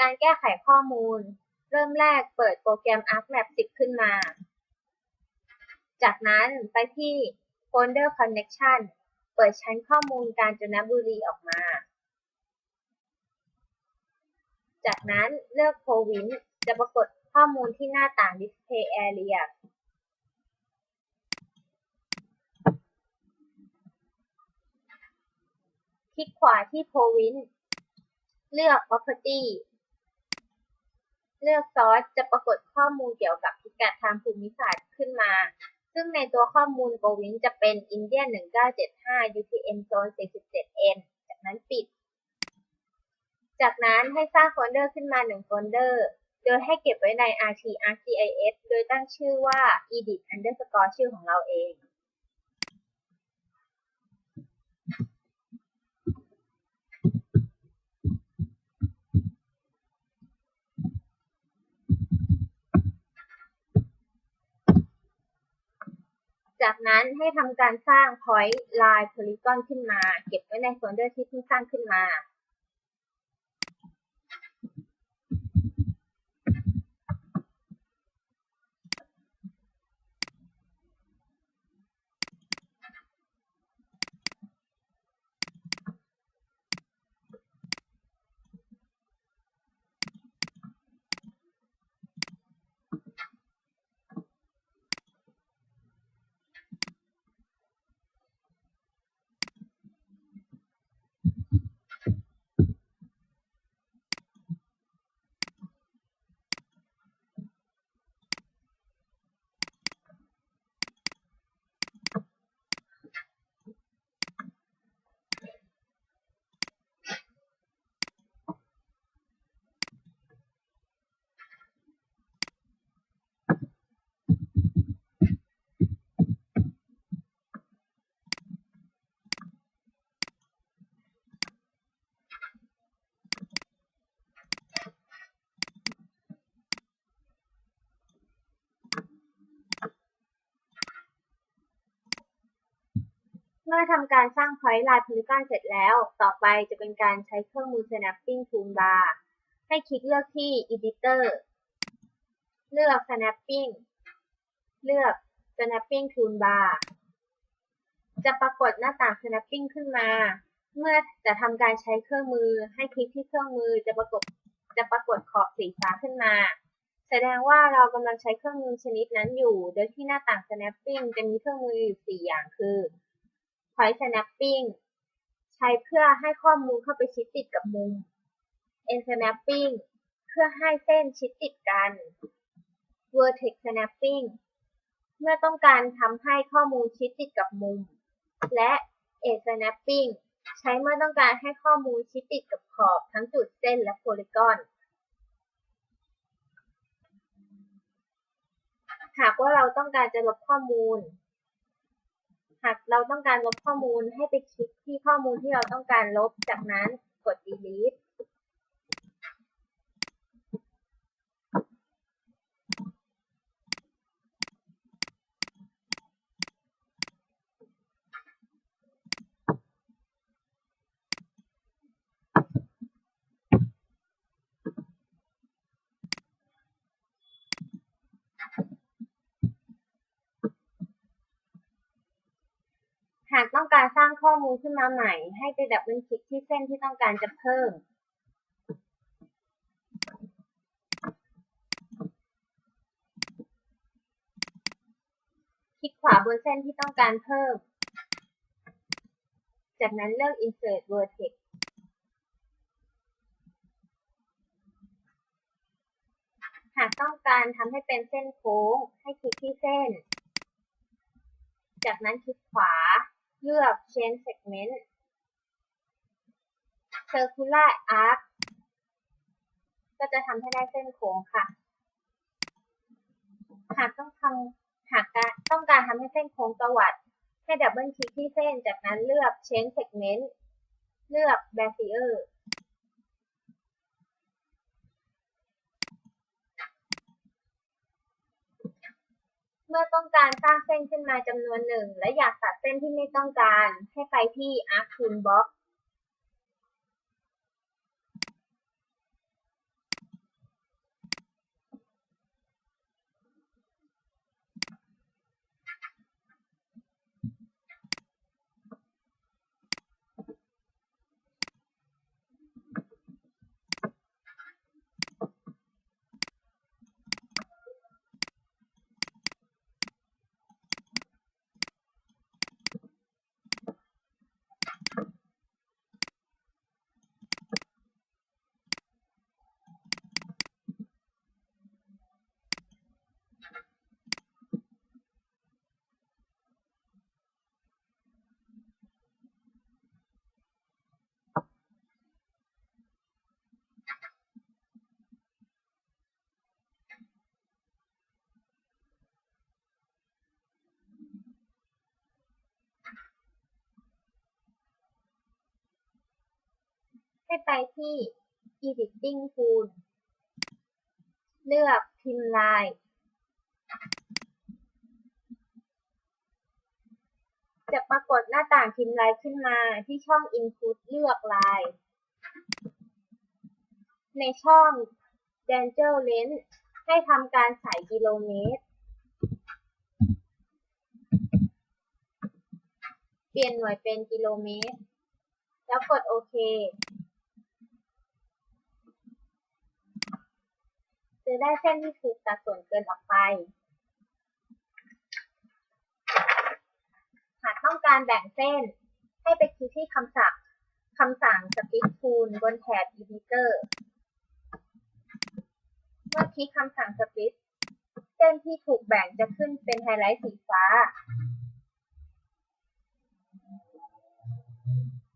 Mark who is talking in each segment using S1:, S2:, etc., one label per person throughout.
S1: การแก้ไขข้อมูล เริ่มแรกเปิดโปรแกรม ArcLab 10 ขึ้นมา จากนั้นไปที่ Folder Connection เปิดชั้นข้อมูลกาญจนบุรีออกมา จากนั้นเลือก Province จะปรากฏข้อมูลที่หน้าต่าง Display Area คลิกขวาที่ Province เลือก Property เลือก Source จะปรากฏข้อมูลเกี่ยวกับพิกัดทางภูมิศาสตร์ขึ้นมา ซึ่งในตัวข้อมูล Province จะเป็น India 1975 UTM Zone 47N จากนั้นปิด จากนั้นให้สร้างโฟลเดอร์ขึ้นมา 1 โฟลเดอร์ โดยให้เก็บไว้ใน rt arcgis โดยตั้งชื่อว่า edit underscore ชื่อของเราเอง จากนั้นให้ทำการสร้าง point line polygon ขึ้นมา เก็บไว้ในโฟลเดอร์ที่เพิ่งสร้างขึ้นมา เมื่อทำการสร้าง point line polygon เสร็จแล้ว ต่อไปจะเป็นการใช้เครื่องมือ snapping toolbar ให้คลิกเลือกที่ editor เลือก snapping เลือก snapping toolbar จะปรากฏหน้าต่าง snapping ขึ้นมา เมื่อจะทำการใช้เครื่องมือ ให้คลิกที่เครื่องมือจะปรากฏจะปรากฏขอบสีฟ้าขึ้นมา แสดงว่าเรากำลังใช้เครื่องมือชนิดนั้นอยู่ โดยที่หน้าต่าง snapping จะมีเครื่องมืออยู่4อย่างคือ point snapping ใช้เพื่อให้ข้อมูลเข้าไปชิดติดกับมุม end snapping เพื่อให้เส้นชิดติดกัน vertex snapping เมื่อต้องการทำให้ข้อมูลชิดติดกับมุม และ edge snapping ใช้เมื่อต้องการให้ข้อมูลชิดติดกับขอบทั้งจุดเส้นและโพลีกอน หากว่าเราต้องการจะลบข้อมูล หากเราต้องการลบข้อมูลให้ไปคลิกที่ข้อมูลที่เราต้องการลบ จากนั้นกด delete หากต้องการสร้างข้อมูลขึ้นมาใหม่ ให้ไปดับเบิลคลิกที่เส้นที่ต้องการจะเพิ่ม คลิกขวาบนเส้นที่ต้องการเพิ่ม จากนั้นเลือก insert vertex หากต้องการทำให้เป็นเส้นโค้ง ให้คลิกที่เส้น จากนั้นคลิกขวา เลือก change segment circular arc ก็จะทำให้ได้เส้นโค้งค่ะ หากต้องทำหากต้องการทำให้เส้นโค้งตวัด ให้ดับเบิลคลิกที่เส้น จากนั้นเลือก change segment เลือก bezier เมื่อต้องการสร้างเส้นขึ้นมาจำนวนหนึ่ง และอยากตัด เส้นที่ไม่ต้องการ ให้ไปที่ Arc Toolbox ให้ไปที่ editing tool เลือกพิมพ์ลาย จะปรากฏหน้าต่างพิมพ์ลายขึ้นมาที่ช่อง input เลือกลาย ในช่อง danger length ให้ทำการใส่กิโลเมตร เปลี่ยนหน่วยเป็นกิโลเมตร แล้วกดโอเค จะได้เส้นที่ถูกตัดส่วนเกินออกไป หากต้องการแบ่งเส้น ให้ไปคลิกที่คำสั่งคำสั่ง Split Tool บนแถบ Editor เมื่อคลิกคำสั่ง Split เส้นที่ถูกแบ่งจะขึ้นเป็นไฮไลท์สีฟ้า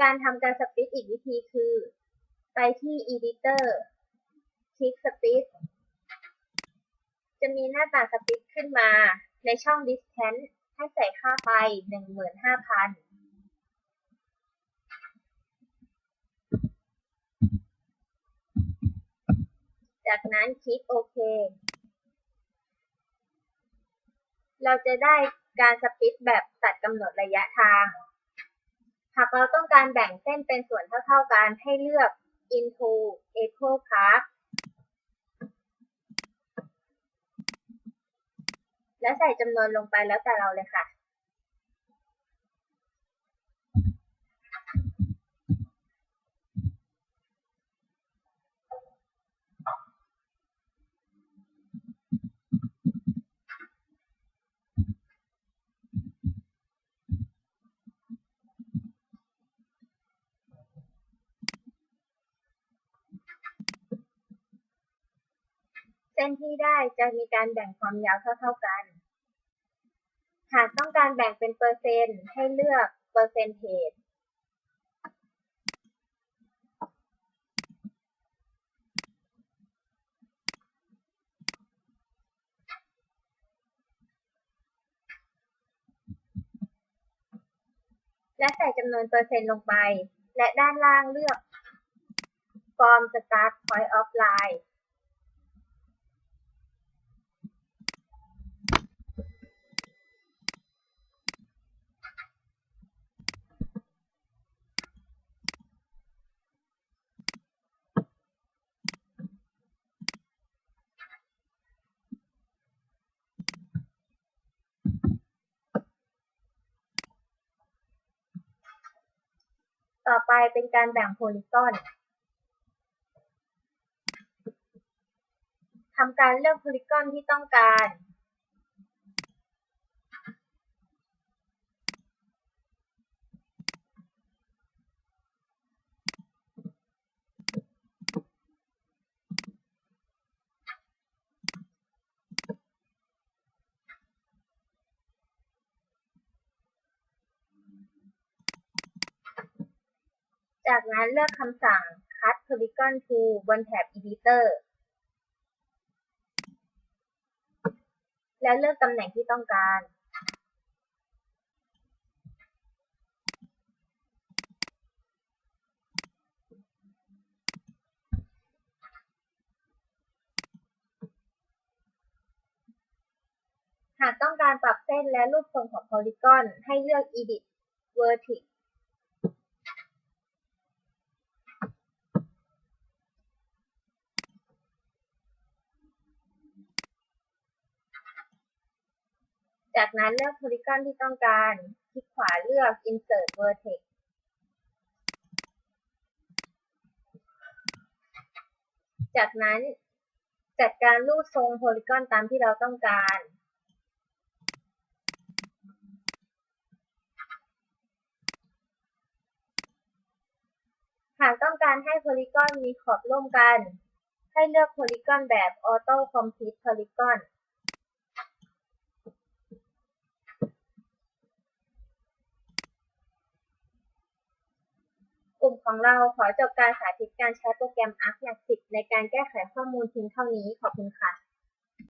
S1: การทำการสปลิตอีกวิธีคือ ไปที่ Editor คลิก Split จะมีหน้าต่างสปลิตขึ้นมา ในช่อง Distance ให้ใส่ค่าไป 15,000จากนั้นคลิกโอเค เราจะได้การสปลิตแบบตัดกำหนดระยะทาง หากเราต้องการแบ่งเส้นเป็นส่วนเท่าๆกันให้เลือก into equal part และใส่จำนวนลงไปแล้วแต่เราเลยค่ะ เส้นที่ได้จะมีการแบ่งความยาวเท่าๆกัน หากต้องการแบ่งเป็นเปอร์เซ็นต์ ให้เลือกเปอร์เซนเทจและใส่จำนวนเปอร์เซ็นต์ลงไป และด้านล่างเลือก From Start Point of Line ต่อไปเป็นการแบ่งโพลิกอนทำการเลือกโพลิกอนที่ต้องการ จากนั้นเลือกคำสั่ง Cut Polygon to บนแถบ Editor แล้วเลือกตำแหน่งที่ต้องการ หากต้องการปรับเส้นและรูปทรงของโพลีกอนให้เลือก Edit Vertex จากนั้นเลือกโพลีกอนที่ต้องการ คลิกขวาเลือก Insert Vertex จากนั้นจัดการรูปทรงโพลีกอนตามที่เราต้องการ หากต้องการให้โพลีกอนมีขอบร่วมกัน ให้เลือกโพลีกอนแบบ Auto Complete Polygon กลุ่มของเราขอจบการสาธิตการใช้โปรแกรม ArcGIS ในการแก้ไขข้อมูลเพียงเท่านี้ ขอบคุณค่ะ